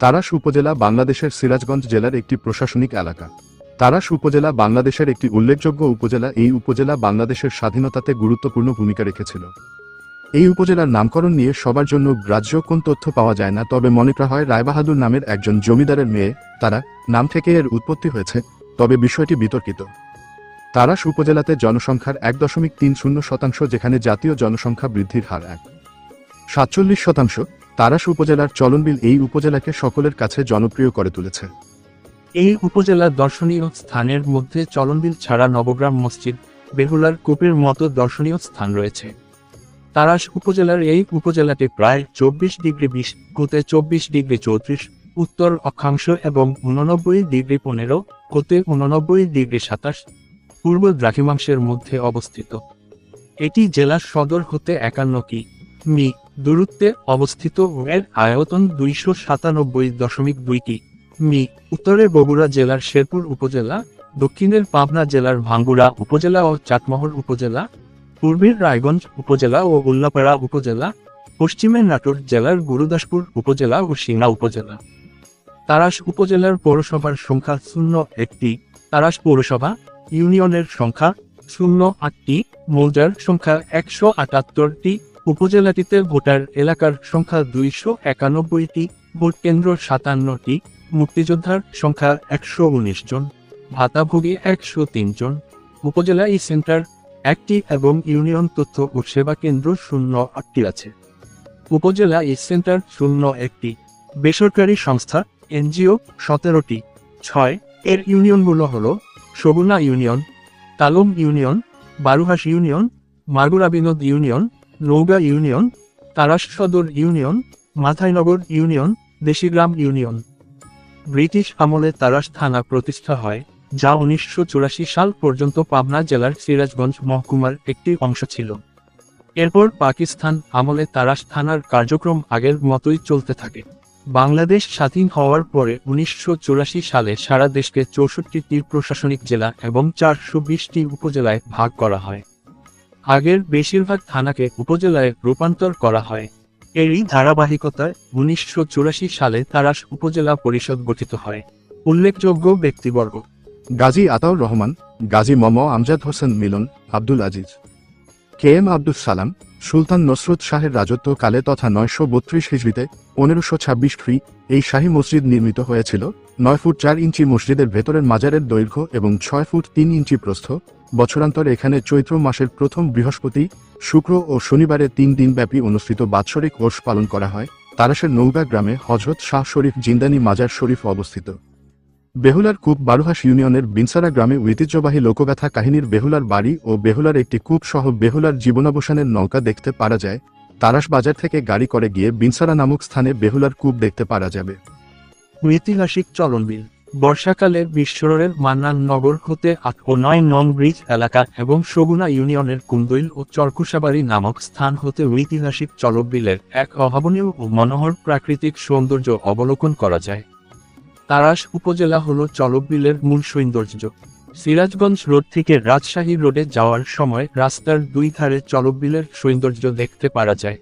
তারাস উপজেলা বাংলাদেশের সিরাজগঞ্জ জেলার একটি প্রশাসনিক এলাকা। তারাস উপজেলা বাংলাদেশের একটি উল্লেখযোগ্য উপজেলা এই উপজেলা বাংলাদেশের স্বাধীনতাতে গুরুত্বপূর্ণ ভূমিকা রেখেছিল। এই উপজেলার নামকরণ নিয়ে সবার জন্য গ্রাহ্য কোন তথ্য পাওয়া যায় না, তবে মনে করা হয় রায়বাহাদুর নামের একজন জমিদারের মেয়ে, তারা নাম থেকে এর উৎপত্তি হয়েছে, তবে বিষয়টি বিতর্কিত। তারাস উপজেলাতে জনসংখ্যার এক দশমিক তিন শূন্য শতাংশ, যেখানে জাতীয় জনসংখ্যা বৃদ্ধির হার এক। সাতচল্লিশ শতাংশ তারাস উপজেলার চলনবিল এই উপজেলাকে সকলের কাছে জনপ্রিয় করে তুলেছে। এই উপজেলার দর্শনীয় স্থানের মধ্যে চলনবিল ছাড়া নবগ্রাম মসজিদ, বেহুলার কূপের মতো দর্শনীয় স্থান রয়েছে। তারাস উপজেলার এই উপজেলাটি প্রায় চব্বিশ ডিগ্রি বিশ কোতে চব্বিশ ডিগ্রি চৌত্রিশ, উত্তর অক্ষাংশ এবং উননব্বই ডিগ্রি পনেরো কোতে উননব্বই ডিগ্রি সাতাশ, পূর্ব দ্রাঘিমাংশের মধ্যে অবস্থিত। এটি জেলার সদর হতে একান্ন কি মি দূরত্বে অবস্থিত এর আয়তন দুইশো সাতানব্বই দশমিক দুই কি মি, উত্তরে বগুড়া জেলার শেরপুর উপজেলা, দক্ষিণের পাবনা জেলার ভাঙ্গুড়া উপজেলা ও চাটমোহর উপজেলা, পূর্বের রায়গঞ্জ উপজেলা ও উল্লাপাড়া উপজেলা, পশ্চিমের নাটোর জেলার গুরুদাসপুর উপজেলা ও সিংড়া উপজেলা। তারাস উপজেলার পৌরসভার সংখ্যা শূন্য একটি। তারাস পৌরসভা ইউনিয়নের সংখ্যা শূন্য আটটি। মৌজার সংখ্যা একশো আটাত্তরটি উপজেলাটিতে ভোটার এলাকার সংখ্যা দুইশো একানব্বইটি, ভোট কেন্দ্র সাতান্নটি, মুক্তিযোদ্ধার সংখ্যা একশো উনিশ জন, ভাতাভোগী একশো তিন জন। উপজেলা ই সেন্টার একটি এবং ইউনিয়ন তথ্য ও সেবা কেন্দ্র শূন্য আটটি আছে। উপজেলা ই সেন্টার শূন্য একটি। বেসরকারি সংস্থা এনজিও সতেরোটি। ছয়, এর ইউনিয়নগুলো হল Saguna union, Talam union, Baruhas union, Magura Binod union Nauga union, Tarash Sadar union Mathainagar union, Deshigram union. British আমলে তারাস থানা প্রতিষ্ঠা হয়, যা উনিশশো চুরাশি সাল পর্যন্ত পাবনা জেলার সিরাজগঞ্জ মহকুমার একটি অংশ ছিল। এরপর পাকিস্তান আমলে তারাস থানার কার্যক্রম আগের মতোই চলতে থাকে। বাংলাদেশ স্বাধীন হওয়ার পরে উনিশশো চুরাশি সালে সারা দেশকে চৌষট্টিটি প্রশাসনিক জেলা এবং চারশো বিশটি উপজেলায় ভাগ করা হয়। আগের বেশিরভাগ থানাকে উপজেলায় রূপান্তর করা হয়। এরই ধারাবাহিকতায় উনিশশো চুরাশি সালে তারাস উপজেলা পরিষদ গঠিত হয়। উল্লেখযোগ্য ব্যক্তিবর্গ। গাজী আতাউর রহমান, গাজী মম আমজাদ হোসেন মিলন, আব্দুল আজিজ। কে এম আব্দুল সালাম, সুলতান নসরুদ শাহের রাজত্বকালে তথা নয়শো বত্রিশ হিজড়িতে পনেরোশো ছাব্বিশ খ্রি এই শাহী মসজিদ নির্মিত হয়েছিল, নয় ফুট চার ইঞ্চি মসজিদের ভেতরের মাজারের দৈর্ঘ্য এবং ছয় ফুট তিন ইঞ্চি প্রস্থ বছরান্তরে এখানে চৈত্র মাসের প্রথম বৃহস্পতি, শুক্র ও শনিবারে তিন দিনব্যাপী অনুষ্ঠিত বাৎসরিক ওর্ষ পালন করা হয়। তারাশের নৌগা গ্রামে হজরত শাহ শরীফ জিন্দানি মাজার শরীফ অবস্থিত। বেহুলার কূপ বারুহাস ইউনিয়নের বিনসারা গ্রামে ঐতিহ্যবাহী লোকগাথা কাহিনীর বেহুলার বাড়ি ও বেহুলার একটি কূপ সহ বেহুলার জীবনাবসানের নৌকা দেখতে পারা যায়। তারাস বাজার থেকে গাড়ি করে গিয়ে বিনসারা নামক স্থানে বেহুলার কূপ দেখতে পারা যাবে। ঐতিহাসিক চলনবিল। বর্ষাকালে বিশ্বরের মান্নান নগর হতে ও নয় নং ব্রিজ এলাকা এবং সগুনা ইউনিয়নের কুন্দইল ও চরকুশাবাড়ি নামক স্থান হতে ঐতিহাসিক চলবিলের এক অভাবনীয় ও মনোহর প্রাকৃতিক সৌন্দর্য অবলোকন করা যায়। তারাস উপজেলা হল চলবিলের মূল সৌন্দর্য। সিরাজগঞ্জ রোড থেকে রাজশাহী রোডে যাওয়ার সময় রাস্তার দুই ধারে চলবিলের সৌন্দর্য দেখতে পারা যায়।